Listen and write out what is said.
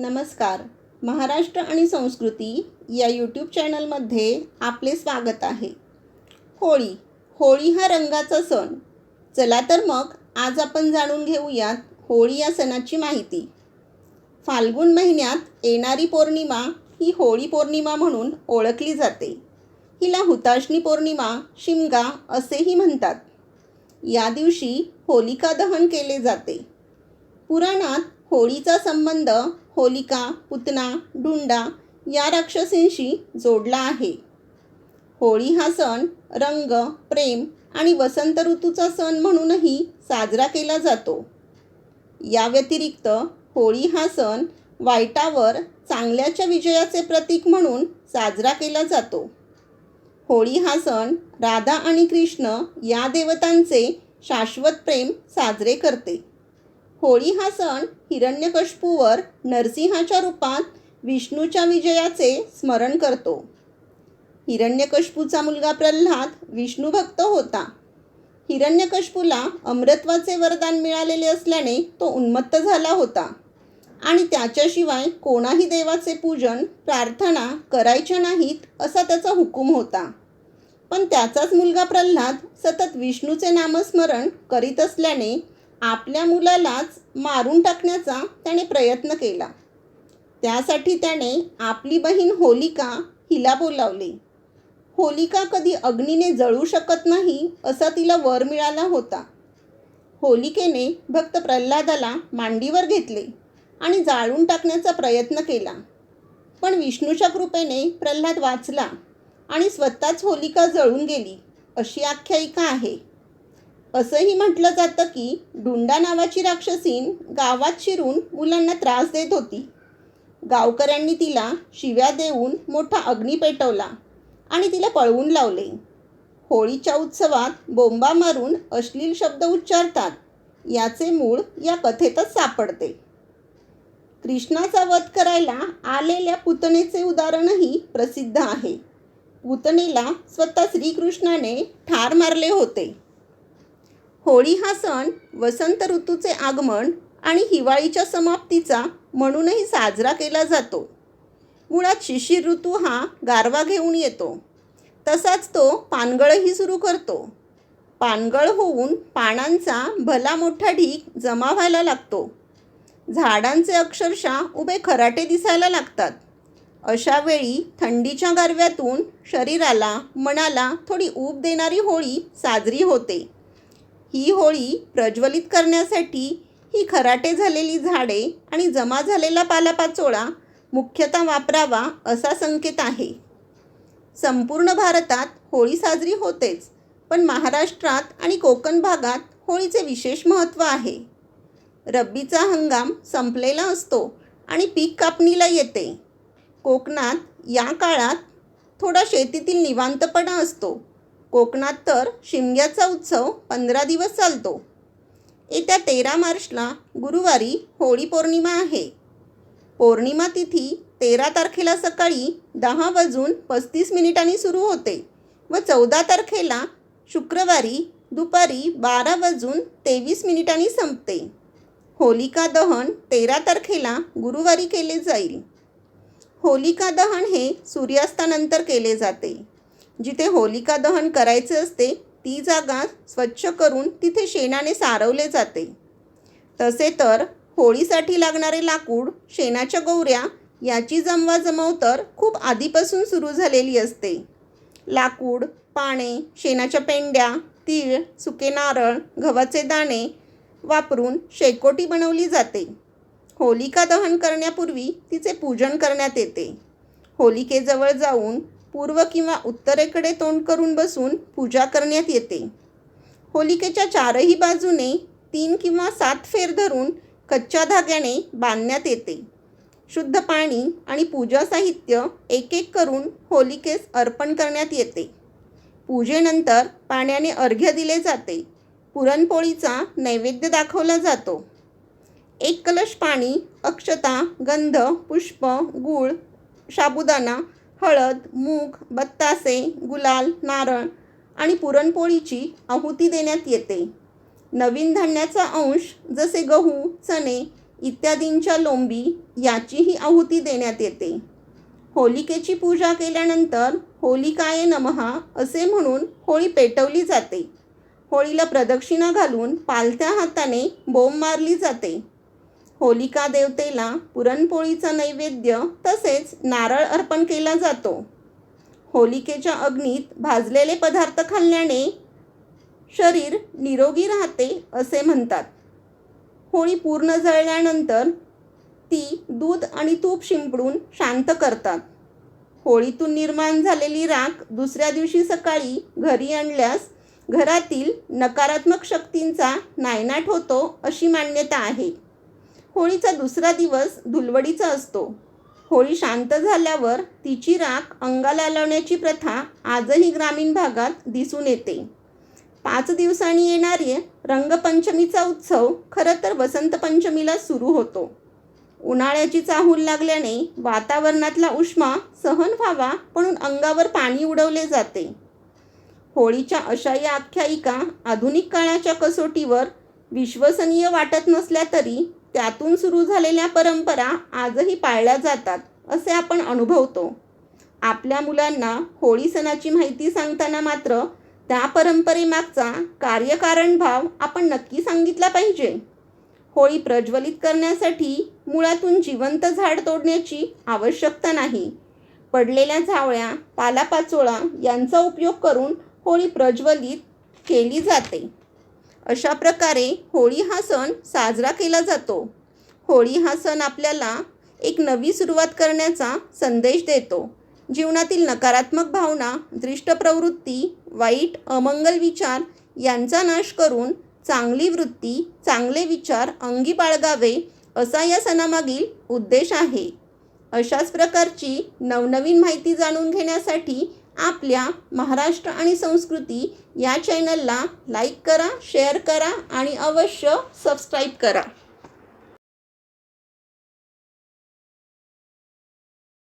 नमस्कार. महाराष्ट्र आणि संस्कृती या यूट्यूब चॅनलमध्ये आपले स्वागत आहे. होळी होळी हा रंगाचा सण. चला तर मग आज आपण जाणून घेऊयात होळी या सणाची माहिती. फाल्गुन महिन्यात येणारी पौर्णिमा ही होळी पौर्णिमा म्हणून ओळखली जाते. हिला हुताशणी पौर्णिमा शिमगा असेही म्हणतात. या दिवशी होलिका दहन केले जाते. पुराणात होळीचा संबंध होलिका पुतना डुंडा या राक्षसींशी जोडला आहे. होळी हा सण रंग प्रेम आणि वसंत ऋतूचा सण म्हणूनही साजरा केला जातो. या व्यतिरिक्त होळी हा सण वाईटावर चांगल्याच्या विजयाचे प्रतीक म्हणून साजरा केला जातो. होळी हा सण राधा आणि कृष्ण या देवतांचे शाश्वत प्रेम साजरे करते. होळी हा सण हिरण्यकशपूवर नरसिंहाच्या रूपात विष्णूच्या विजयाचे स्मरण करतो. हिरण्यकशपूचा मुलगा प्रल्हाद विष्णूभक्त होता. हिरण्यकशपूला अमृतत्वाचे वरदान मिळालेले असल्याने तो उन्मत्त झाला होता आणि त्याच्याशिवाय कोणाही देवाचे पूजन प्रार्थना करायच्या नाहीत असा त्याचा हुकूम होता. पण त्याचाच मुलगा प्रल्हाद सतत विष्णूचे नामस्मरण करीत असल्याने आपल्या मुलालाच मारून टाकण्याचा त्याने प्रयत्न केला. त्यासाठी त्याने आपली बहीण होलिका हिला बोलावले. होलिका कधी अग्नीने जळू शकत नाही असा तिला वर मिळाला होता. होलिकेने भक्त प्रल्हादाला मांडीवर घेतले आणि जाळून टाकण्याचा प्रयत्न केला. पण विष्णूच्या कृपेने प्रल्हाद वाचला आणि स्वतःच होलिका जळून गेली अशी आख्यायिका आहे. असंही म्हटलं जातं की डुंडा नावाची राक्षसीन गावात शिरून मुलांना त्रास देत होती. गावकऱ्यांनी तिला शिव्या देऊन मोठा अग्नी पेटवला आणि तिला पळवून लावले. होळीच्या उत्सवात बोंबा मारून अश्लील शब्द उच्चारतात याचे मूळ या कथेतच सापडते. कृष्णाचा वध करायला आलेल्या पुतणेचे उदाहरणही प्रसिद्ध आहे. पुतणेला स्वतः श्रीकृष्णाने ठार मारले होते. होळी हा सण वसंत ऋतूचे आगमन आणि हिवाळीच्या समाप्तीचा म्हणूनही साजरा केला जातो. मुळात शिशिर ऋतू हा गारवा घेऊन येतो. तसाच तो पानगळही सुरू करतो. पानगळ होऊन पानांचा भला मोठा ढीक जमा व्हायला लागतो. झाडांचे अक्षरशः उभे खराटे दिसायला लागतात. अशा वेळी थंडीच्या गारव्यातून शरीराला मनाला थोडी ऊब देणारी होळी साजरी होते. ही होळी प्रज्वलित करण्यासाठी ही खराटे झालेली झाडे आणि जमा झालेला पालापाचोळा मुख्यतः वापरावा असा संकेत आहे. संपूर्ण भारतात होळी साजरी होतेच पण महाराष्ट्रात आणि कोकण भागात होळीचे विशेष महत्त्व आहे. रब्बीचा हंगाम संपलेला असतो आणि पीक कापणीला येते. कोकणात या काळात थोडा शेतीतील निवांतपणा असतो. कोकणात तर शिमग्याचा उत्सव पंधरा दिवस चालतो. येत्या तेरा मार्चला गुरुवारी होळी पौर्णिमा आहे. पौर्णिमा तिथी तेरा तारखेला सकाळी दहा वाजून पस्तीस मिनिटांनी सुरू होते व चौदा तारखेला शुक्रवारी दुपारी बारा वाजून तेवीस मिनिटांनी संपते. होलिका दहन तेरा तारखेला गुरुवारी केले जाईल. होलिका दहन हे सूर्यास्तानंतर केले जाते. जिथे होलिका दहन करायचे असते ती जागा स्वच्छ करून तिथे शेणाने सारवले जाते. तसे तर होळीसाठी लागणारे लाकूड शेणाच्या गौऱ्या याची जमवाजमव तर खूप आधीपासून सुरू झालेली असते. लाकूड पाने शेणाच्या पेंड्या तीळ सुके नारळ गव्हाचे दाणे वापरून शेकोटी बनवली जाते. होलिका दहन करण्यापूर्वी तिचे पूजन करण्यात येते. होलिकेजवळ जाऊन पूर्व किंवा उत्तरेकडे तोंड करून बसून पूजा करण्यात येते. होलिकेच्या चारही बाजूने तीन किंवा सात फेर धरून कच्च्या धाग्याने बांधण्यात येते. शुद्ध पाणी आणि पूजा साहित्य एक एक करून होलिकेस अर्पण करण्यात येते. पूजेनंतर पाण्याने अर्घ्य दिले जाते. पुरणपोळीचा नैवेद्य दाखवला जातो. एक कलश पाणी अक्षता गंध पुष्प गूळ साबुदाणा हळद मूग बत्तासे गुलाल नारळ आणि पुरणपोळीची आहुती देण्यात येते. नवीन धान्याचा अंश जसे गहू चणे इत्यादींच्या लोंबी याचीही आहुती देण्यात येते. होलिकेची पूजा केल्यानंतर होलिकाये नमहा असे म्हणून होळी पेटवली जाते. होळीला प्रदक्षिणा घालून पालथ्या हाताने बोंब मारली जाते. होलिका देवतेला पुरणपोळीचा नैवेद्य तसेच नारळ अर्पण केला जातो. होलिकेच्या अग्नीत भाजलेले पदार्थ खाल्ल्याने शरीर निरोगी राहते असे म्हणतात. होळी पूर्ण जळल्यानंतर ती दूध आणि तूप शिंपडून शांत करतात. होळीतून निर्माण झालेली राख दुसऱ्या दिवशी सकाळी घरी आणल्यास घरातील नकारात्मक शक्तींचा नायनाट होतो अशी मान्यता आहे. होळीचा दुसरा दिवस धुलवडीचा असतो. होळी शांत झाल्यावर तिची राख अंगाला लावण्याची प्रथा आजही ग्रामीण भागात दिसून येते. पाच दिवसांनी येणारे रंगपंचमीचा उत्सव खरं तर वसंत पंचमीला सुरू होतो. उन्हाळ्याची चाहूल लागल्याने वातावरणातला उष्मा सहन व्हावा म्हणून अंगावर पाणी उडवले जाते. होळीच्या अशा या आख्यायिका आधुनिक काळाच्या कसोटीवर विश्वसनीय वाटत नसल्या तरी त्यातून सुरू झालेल्या परंपरा आजही पाळल्या जातात असे आपण अनुभवतो. आपल्या मुलांना होळी सणाची माहिती सांगताना मात्र त्या परंपरेमागचा कार्यकारण भाव आपण नक्की सांगितला पाहिजे. होळी प्रज्वलित करण्यासाठी मुळातून जिवंत झाड तोडण्याची आवश्यकता नाही. पडलेल्या झावळ्या पालापाचोळा यांचा उपयोग करून होळी प्रज्वलित केली जाते. अशा प्रकारे होळी हा सण साजरा केला जातो. होळी हा सण आपल्याला एक नवी सुरुवात करण्याचा संदेश देतो. जीवनातील नकारात्मक भावना दृष्ट प्रवृत्ती वाईट अमंगल विचार यांचा नाश करून चांगली वृत्ती चांगले विचार अंगी बाळगावे असा या सणामागील उद्देश आहे. अशाच प्रकारची नवनवीन माहिती जाणून घेण्यासाठी आपल्या महाराष्ट्र आणि संस्कृती या चॅनलला लाईक करा शेअर करा आणि अवश्य सबस्क्राईब करा.